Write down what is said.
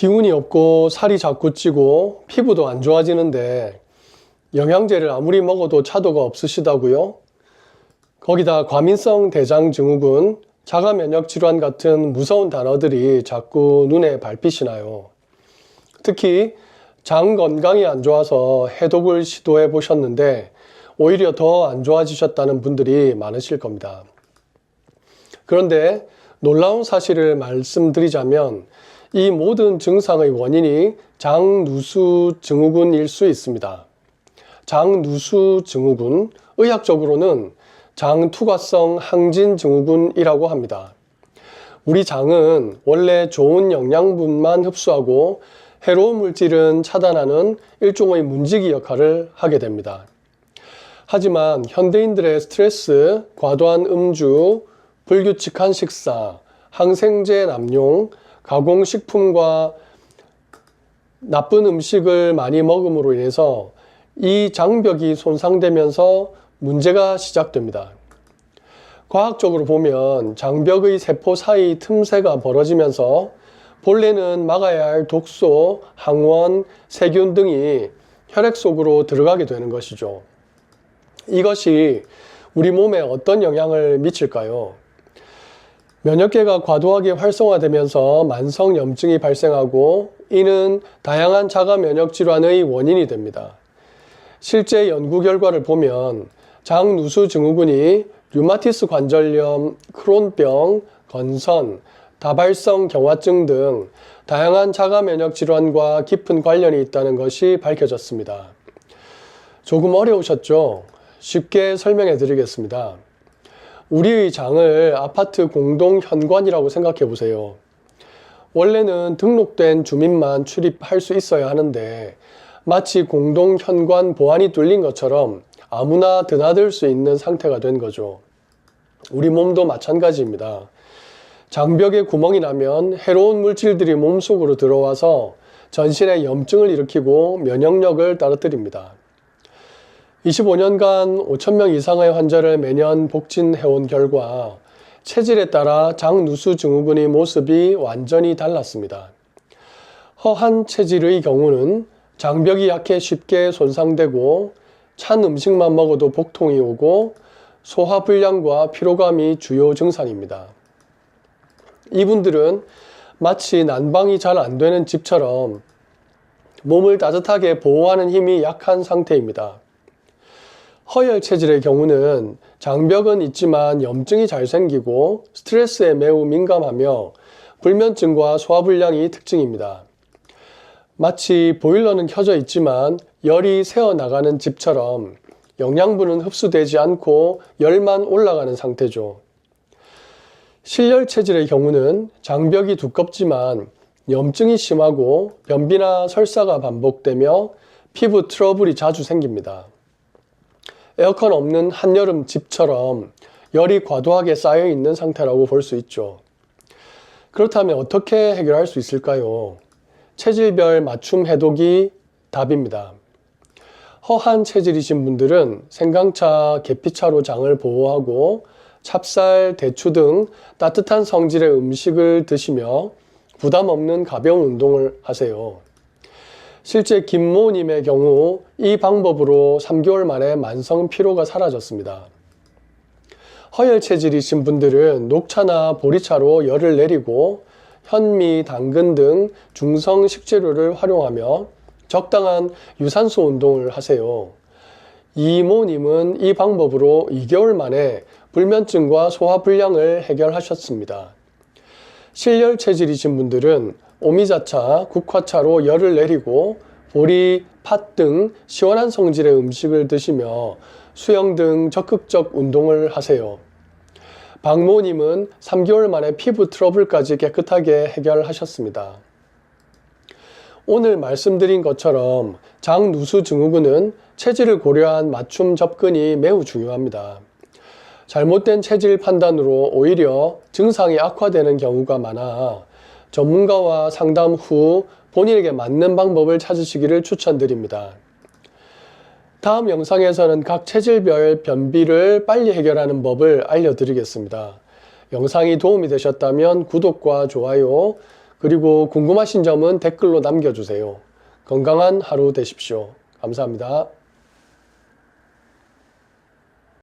기운이 없고 살이 자꾸 찌고 피부도 안 좋아지는데 영양제를 아무리 먹어도 차도가 없으시다고요? 거기다 과민성 대장 증후군, 자가 면역 질환 같은 무서운 단어들이 자꾸 눈에 밟히시나요? 특히 장 건강이 안 좋아서 해독을 시도해 보셨는데 오히려 더 안 좋아지셨다는 분들이 많으실 겁니다. 그런데 놀라운 사실을 말씀드리자면 이 모든 증상의 원인이 장누수 증후군일 수 있습니다. 장누수 증후군, 의학적으로는 장투과성 항진 증후군이라고 합니다. 우리 장은 원래 좋은 영양분만 흡수하고 해로운 물질은 차단하는 일종의 문지기 역할을 하게 됩니다. 하지만 현대인들의 스트레스, 과도한 음주, 불규칙한 식사, 항생제 남용, 가공식품과 나쁜 음식을 많이 먹음으로 인해서 이 장벽이 손상되면서 문제가 시작됩니다. 과학적으로 보면 장벽의 세포 사이 틈새가 벌어지면서 본래는 막아야 할 독소, 항원, 세균 등이 혈액 속으로 들어가게 되는 것이죠. 이것이 우리 몸에 어떤 영향을 미칠까요? 면역계가 과도하게 활성화되면서 만성 염증이 발생하고 이는 다양한 자가 면역 질환의 원인이 됩니다. 실제 연구 결과를 보면 장누수 증후군이 류마티스 관절염, 크론병, 건선, 다발성 경화증 등 다양한 자가 면역 질환과 깊은 관련이 있다는 것이 밝혀졌습니다. 조금 어려우셨죠? 쉽게 설명해 드리겠습니다. 우리의 장을 아파트 공동 현관이라고 생각해 보세요. 원래는 등록된 주민만 출입할 수 있어야 하는데 마치 공동 현관 보안이 뚫린 것처럼 아무나 드나들 수 있는 상태가 된 거죠. 우리 몸도 마찬가지입니다. 장벽에 구멍이 나면 해로운 물질들이 몸속으로 들어와서 전신에 염증을 일으키고 면역력을 떨어뜨립니다. 25년간 5천명 이상의 환자를 매년 복진해온 결과 체질에 따라 장누수 증후군의 모습이 완전히 달랐습니다. 허한 체질의 경우는 장벽이 약해 쉽게 손상되고 찬 음식만 먹어도 복통이 오고 소화불량과 피로감이 주요 증상입니다. 이분들은 마치 난방이 잘 안 되는 집처럼 몸을 따뜻하게 보호하는 힘이 약한 상태입니다. 허혈 체질의 경우는 장벽은 있지만 염증이 잘 생기고 스트레스에 매우 민감하며 불면증과 소화불량이 특징입니다. 마치 보일러는 켜져 있지만 열이 새어 나가는 집처럼 영양분은 흡수되지 않고 열만 올라가는 상태죠. 실열 체질의 경우는 장벽이 두껍지만 염증이 심하고 변비나 설사가 반복되며 피부 트러블이 자주 생깁니다. 에어컨 없는 한여름 집처럼 열이 과도하게 쌓여 있는 상태라고 볼 수 있죠. 그렇다면 어떻게 해결할 수 있을까요? 체질별 맞춤 해독이 답입니다. 허한 체질이신 분들은 생강차, 계피차로 장을 보호하고 찹쌀, 대추 등 따뜻한 성질의 음식을 드시며 부담 없는 가벼운 운동을 하세요. 실제 김모님의 경우 이 방법으로 3개월 만에 만성 피로가 사라졌습니다. 허혈 체질이신 분들은 녹차나 보리차로 열을 내리고 현미, 당근 등 중성 식재료를 활용하며 적당한 유산소 운동을 하세요. 이모님은 이 방법으로 2개월 만에 불면증과 소화불량을 해결하셨습니다. 실열 체질이신 분들은 오미자차, 국화차로 열을 내리고 보리, 팥 등 시원한 성질의 음식을 드시며 수영 등 적극적 운동을 하세요. 박모님은 3개월 만에 피부 트러블까지 깨끗하게 해결하셨습니다. 오늘 말씀드린 것처럼 장누수 증후군은 체질을 고려한 맞춤 접근이 매우 중요합니다. 잘못된 체질 판단으로 오히려 증상이 악화되는 경우가 많아 전문가와 상담 후 본인에게 맞는 방법을 찾으시기를 추천드립니다. 다음 영상에서는 각 체질별 변비를 빨리 해결하는 법을 알려드리겠습니다. 영상이 도움이 되셨다면 구독과 좋아요, 그리고 궁금하신 점은 댓글로 남겨주세요. 건강한 하루 되십시오. 감사합니다.